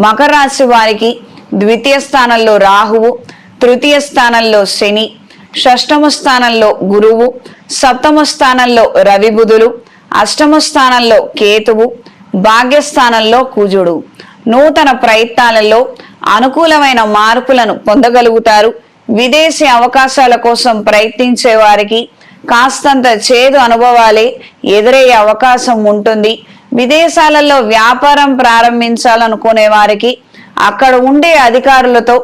మకర రాశి వారికి ద్వితీయ స్థానంలో రాహువు తృతీయ స్థానంలో శని షష్టమ స్థానంలో గురువు సప్తమ స్థానంలో రవి బుధులు అష్టమ స్థానంలో కేతువు భాగ్యస్థానంలో కుజుడు. నూతన ప్రయత్నాలలో అనుకూలమైన మార్పులను పొందగలుగుతారు. విదేశీ అవకాశాల కోసం ప్రయత్నించే వారికి కాస్తంత చేదు అనుభవాలే ఎదురయ్యే అవకాశం ఉంటుంది. విదేశాలలో వ్యాపారం ప్రారంభించాలనుకునే వారికి అక్కడ ఉండే అధికారులతో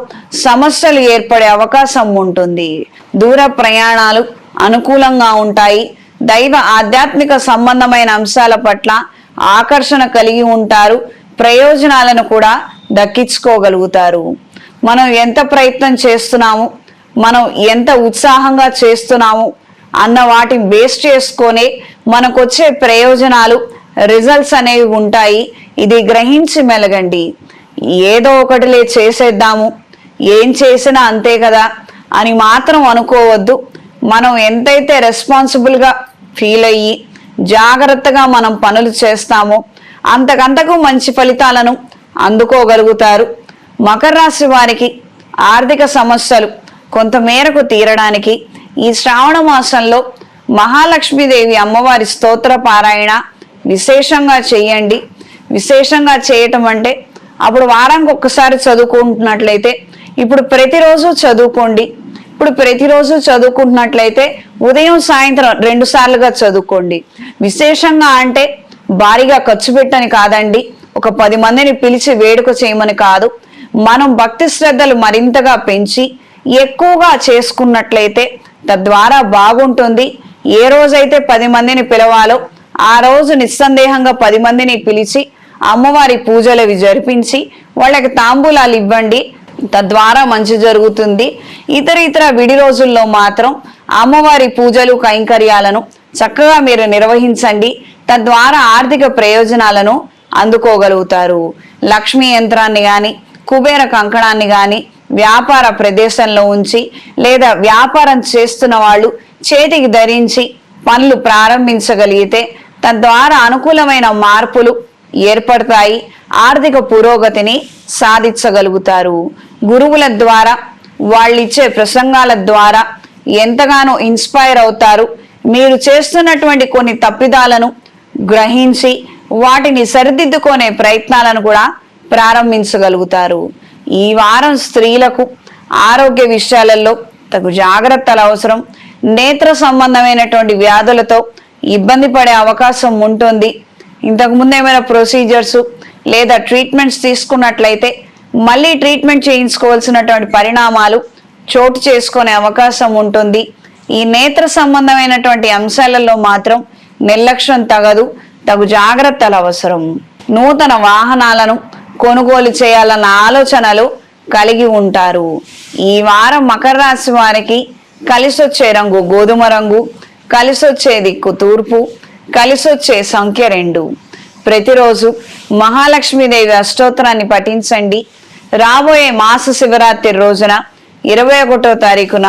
సమస్యలు ఏర్పడే అవకాశం ఉంటుంది. దూర ప్రయాణాలు అనుకూలంగా ఉంటాయి. దైవ ఆధ్యాత్మిక సంబంధమైన అంశాల పట్ల ఆకర్షణ కలిగి ఉంటారు. ప్రయోజనాలను కూడా దక్కించుకోగలుగుతారు. మనం ఎంత ప్రయత్నం చేస్తున్నాము? మనం ఎంత ఉత్సాహంగా చేస్తున్నాము? అన్న వాటిని బేస్ చేసుకొని మనకొచ్చే ప్రయోజనాలు రిజల్ట్స్ అనేవి ఉంటాయి. ఇది గ్రహించి మెలగండి. ఏదో ఒకటిలే చేసేద్దాము. ఏం చేసినా అంతే కదా అని మాత్రం అనుకోవద్దు. మనం ఎంతైతే రెస్పాన్సిబుల్గా ఫీల్ అయ్యి జాగ్రత్తగా మనం పనులు చేస్తామో అంతకంతకు మంచి ఫలితాలను అందుకోగలుగుతారు. మకర రాశి వారికి ఆర్థిక సమస్యలు కొంతమేరకు తీరడానికి ఈ శ్రావణ మాసంలో మహాలక్ష్మీదేవి అమ్మవారి స్తోత్ర పారాయణ విశేషంగా చేయండి. విశేషంగా చేయటం అంటే అప్పుడు వారానికి ఒక్కసారి చదువుకుంటున్నట్లయితే ఇప్పుడు ప్రతిరోజు చదువుకోండి. ఇప్పుడు ప్రతిరోజు చదువుకుంటున్నట్లయితే ఉదయం సాయంత్రం రెండు సార్లుగా చదువుకోండి. విశేషంగా అంటే భారీగా ఖర్చు పెట్టని కాదండి. ఒక పది మందిని పిలిచి వేడుక చేయమని కాదు. మనం భక్తి శ్రద్ధలు మరింతగా పెంచి ఎక్కువగా చేసుకున్నట్లయితే తద్వారా బాగుంటుంది. ఏ రోజైతే పది మందిని పిలవాలో ఆ రోజు నిస్సందేహంగా పది మందిని పిలిచి అమ్మవారి పూజలు అవి జరిపించి వాళ్ళకి తాంబూలాలు ఇవ్వండి. తద్వారా మంచి జరుగుతుంది. ఇతర ఇతర విడి రోజుల్లో మాత్రం అమ్మవారి పూజలు కైంకర్యాలను చక్కగా మీరు నిర్వహించండి. తద్వారా ఆర్థిక ప్రయోజనాలను అందుకోగలుగుతారు. లక్ష్మీ యంత్రాన్ని కానీ కుబేర కంకణాన్ని కానీ వ్యాపార ప్రదేశంలో ఉంచి లేదా వ్యాపారం చేస్తున్న వాళ్ళు చేతికి ధరించి పనులు ప్రారంభించగలిగితే తద్వారా అనుకూలమైన మార్పులు ఏర్పడతాయి. ఆర్థిక పురోగతిని సాధించగలుగుతారు. గురువుల ద్వారా వాళ్ళిచ్చే ప్రసంగాల ద్వారా ఎంతగానో ఇన్స్పైర్ అవుతారు. మీరు చేస్తున్నటువంటి కొన్ని తప్పిదాలను గ్రహించి వాటిని సరిదిద్దుకునే ప్రయత్నాలను కూడా ప్రారంభించగలుగుతారు. ఈ వారం స్త్రీలకు ఆరోగ్య విషయాలలో తగు జాగ్రత్తలు అవసరం. నేత్ర సంబంధమైనటువంటి వ్యాధులతో ఇబ్బంది పడే అవకాశం ఉంటుంది. ఇంతకుముందు ఏమైనా ప్రొసీజర్స్ లేదా ట్రీట్మెంట్స్ తీసుకున్నట్లయితే మళ్ళీ ట్రీట్మెంట్ చేయించుకోవాల్సినటువంటి పరిణామాలు చోటు చేసుకునే అవకాశం ఉంటుంది. ఈ నేత్ర సంబంధమైనటువంటి అంశాలలో మాత్రం నిర్లక్ష్యం తగదు. తగు జాగ్రత్తలు అవసరం. నూతన వాహనాలను కొనుగోలు చేయాలన్న ఆలోచనలు కలిగి ఉంటారు. ఈ వారం మకర రాశి వారికి కలిసొచ్చే రంగు గోధుమ రంగు కలిసొచ్చే దిక్కు తూర్పు కలిసొచ్చే సంఖ్య రెండు. ప్రతిరోజు మహాలక్ష్మీదేవి అష్టోత్తరాన్ని పఠించండి. రాబోయే మాస శివరాత్రి రోజున ఇరవై ఒకటో తారీఖున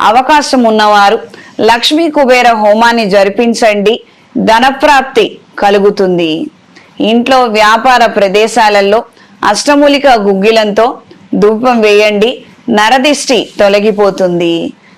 అవకాశం ఉన్నవారు లక్ష్మీ కుబేర హోమాన్ని జరిపించండి. ధనప్రాప్తి కలుగుతుంది. ఇంట్లో వ్యాపార ప్రదేశాలలో అష్టమూలిక గుగ్గిలంతో ధూపం వేయండి. నరదిష్టి తొలగిపోతుంది.